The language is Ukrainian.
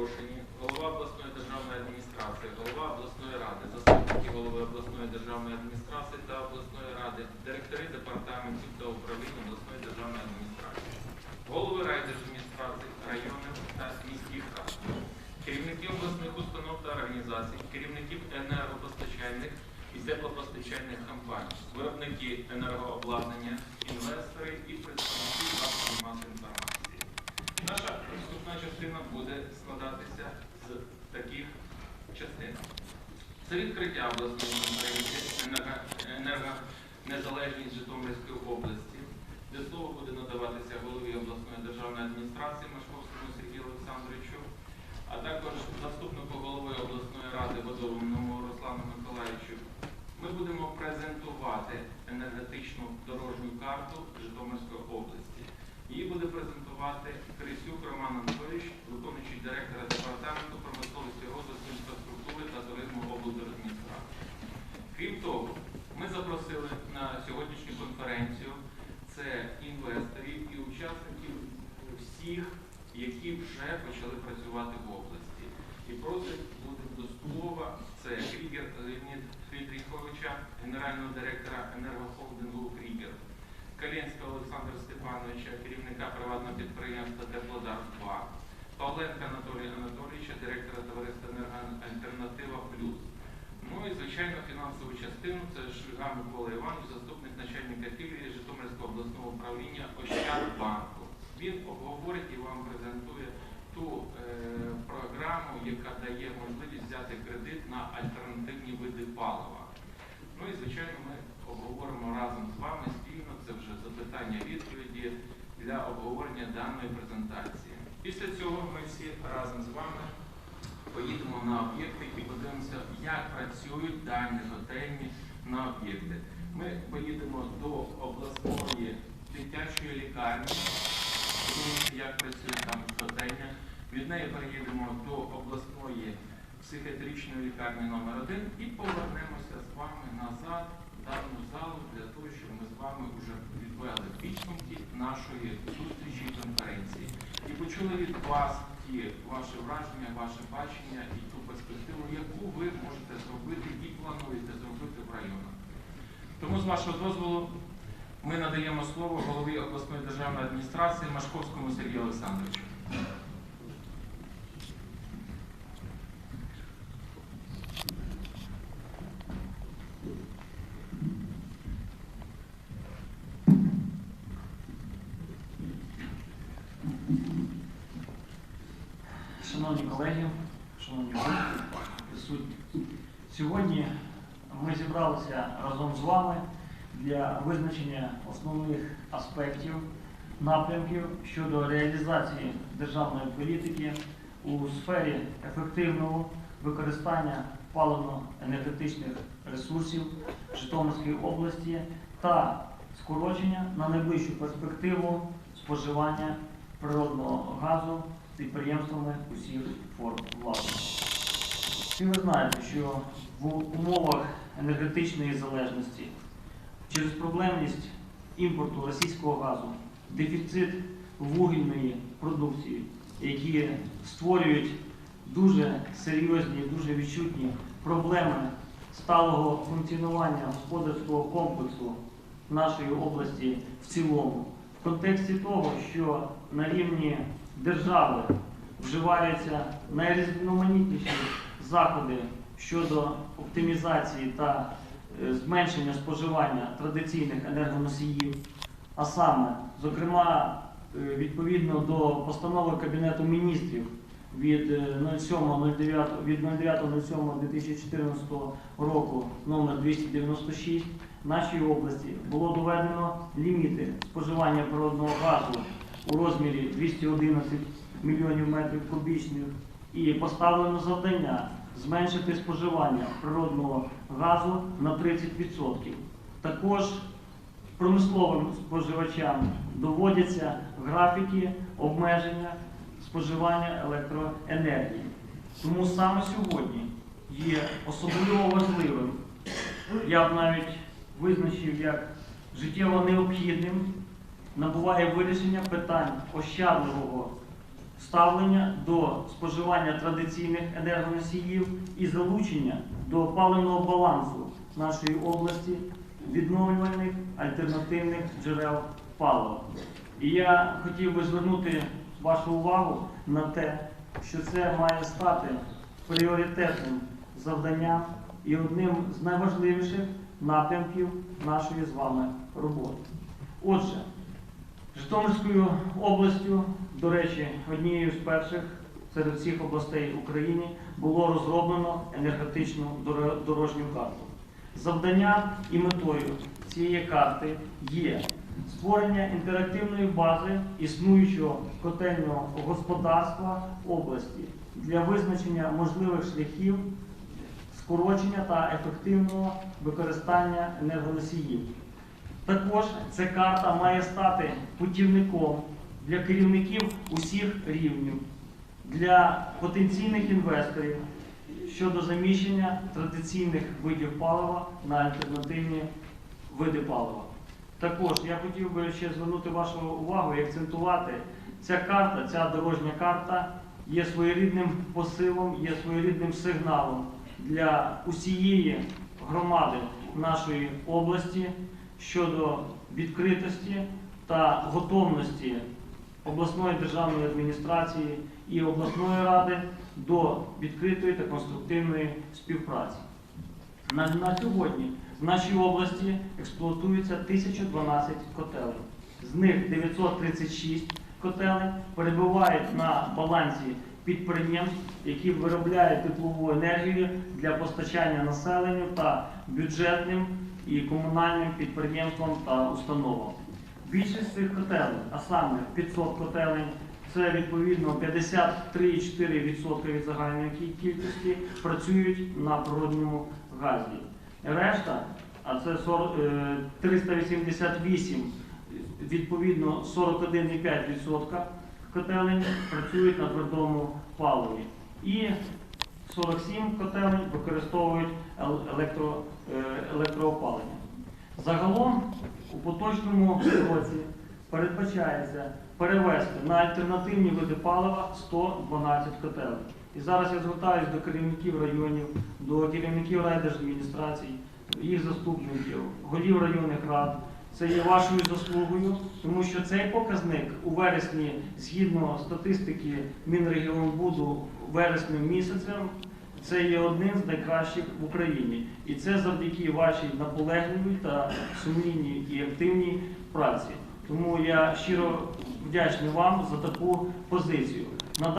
запрошені голова обласної державної адміністрації, голова обласної ради, заступники голови обласної державної адміністрації та обласної ради, директори департаментів та управлінь обласної державної адміністрації, голови райдержадміністрацій, районних та міських рад, керівники обласних установ та організацій, керівників енергопостачальних і теплопостачальних компаній, виробники енергообладнання, складатися з таких частин. Це відкриття обласної конференції енергонезалежність Житомирської області, де слово буде надаватися голові обласної державної адміністрації Машковському Сергію Олександровичу, а також заступнику голови обласної ради Водовому Руслану Миколаївичу. Ми будемо презентувати енергетичну дорожню карту Житомирської області. Її буде презентувати Крисюк Роман Анатолійович, виконуючий директора департаменту промисловості розвитку інфраструктури та туризму облдержадміністрації. Крім того, ми запросили на сьогоднішню конференцію це інвесторів і учасників всіх, які вже почали працювати в області. І просить буде до слова це Крігер Леонід Фрідріховича, генерального директора енергохолдингу Крігер. Калінського Олександра Степановича, керівника приватного підприємства Теплодар-2, Павленка Анатолія Анатолійовича, директора товариства «Енергоальтернатива Плюс». Ну і, звичайно, фінансову частину це Шульга Микола Іванович, заступник начальника філії Житомирського обласного управління Ощадбанку. Він обговорить і вам презентує ту взяти кредит на альтернативні види палива. Ну і звичайно, ми обговоримо разом з вами спільно. Це вже запитання відповіді для обговорення даної презентації. Після цього ми всі разом з вами поїдемо на об'єкти і подивимося, як працюють дані готельні на об'єкти. Ми поїдемо до обласної дитячої лікарні, як працює там готельня. Від неї переїдемо до обласної психіатричної лікарні номер 1 і повернемося з вами назад в дану залу для того, щоб ми з вами вже відвели підсумки нашої зустрічі конференції. І почули від вас ті ваші враження, ваше бачення і ту перспективу, яку ви можете зробити і плануєте зробити в районах. Тому з вашого дозволу ми надаємо слово голові обласної державної адміністрації Машковському Сергію Олександровичу. Шановні колеги, шановні присутні. Сьогодні ми зібралися разом з вами для визначення основних аспектів, напрямків щодо реалізації державної політики у сфері ефективного використання паливно-енергетичних ресурсів Житомирської області та скорочення на найближчу перспективу споживання природного газу підприємствами усіх форм власності. Ви знаєте, що в умовах енергетичної залежності через проблемність імпорту російського газу, дефіцит вугільної продукції, які створюють дуже серйозні, дуже відчутні проблеми сталого функціонування господарського комплексу нашої області в цілому, в контексті того, що на рівні держави вживаються найрізноманітніші заходи щодо оптимізації та е, зменшення споживання традиційних енергоносіїв, а саме, зокрема, е, відповідно до постанови Кабінету міністрів від е, 07.09 від 09.07.2014 року номер 296 в нашій області було доведено ліміти споживання природного газу у розмірі 211 мільйонів метрів кубічних і поставлено завдання зменшити споживання природного газу на 30%. Також промисловим споживачам доводяться графіки обмеження споживання електроенергії. Тому саме сьогодні є особливо важливим, я б навіть визначив як життєво необхідним, набуває вирішення питань ощадливого ставлення до споживання традиційних енергоносіїв і залучення до паливного балансу нашої області відновлювальних альтернативних джерел палива. І я хотів би звернути вашу увагу на те, що це має стати пріоритетним завданням і одним з найважливіших напрямків нашої з вами роботи. Отже, Житомирською областю, до речі, однією з перших серед всіх областей України було розроблено енергетичну дорожню карту. Завданням і метою цієї карти є створення інтерактивної бази існуючого котельного господарства області для визначення можливих шляхів скорочення та ефективного використання енергоносіїв. Також ця карта має стати путівником для керівників усіх рівнів, для потенційних інвесторів щодо заміщення традиційних видів палива на альтернативні види палива. Також я хотів би ще звернути вашу увагу і акцентувати, ця карта, ця дорожня карта є своєрідним посилом, є своєрідним сигналом для усієї громади нашої області щодо відкритості та готовності обласної державної адміністрації і обласної ради до відкритої та конструктивної співпраці. На, на сьогодні в нашій області експлуатується 1012 котелень. З них 936 котелень перебувають на балансі підприємств, які виробляють теплову енергію для постачання населенню та бюджетним і комунальним підприємствам та установам. Більшість цих котелень, а саме 500 котелень, це відповідно 53,4% від загальної кількості, працюють на природньому газі. Решта, а це 40, е, 388, відповідно 41,5% котелень працюють на твердому паливі. І 47 котелень використовують електро, е, електроопалення. Загалом у поточному році передбачається перевести на альтернативні види палива 112 котелень. І зараз я звертаюся до керівників районів, до керівників райдержадміністрацій, їх заступників, голів районних рад. Це є вашою заслугою, тому що цей показник у вересні, згідно статистики Мінрегіонбуду, вереснем місяцем, це є одним з найкращих в Україні. І це завдяки вашій наполегливій та сумлінній і активній праці. Тому я щиро вдячний вам за таку позицію.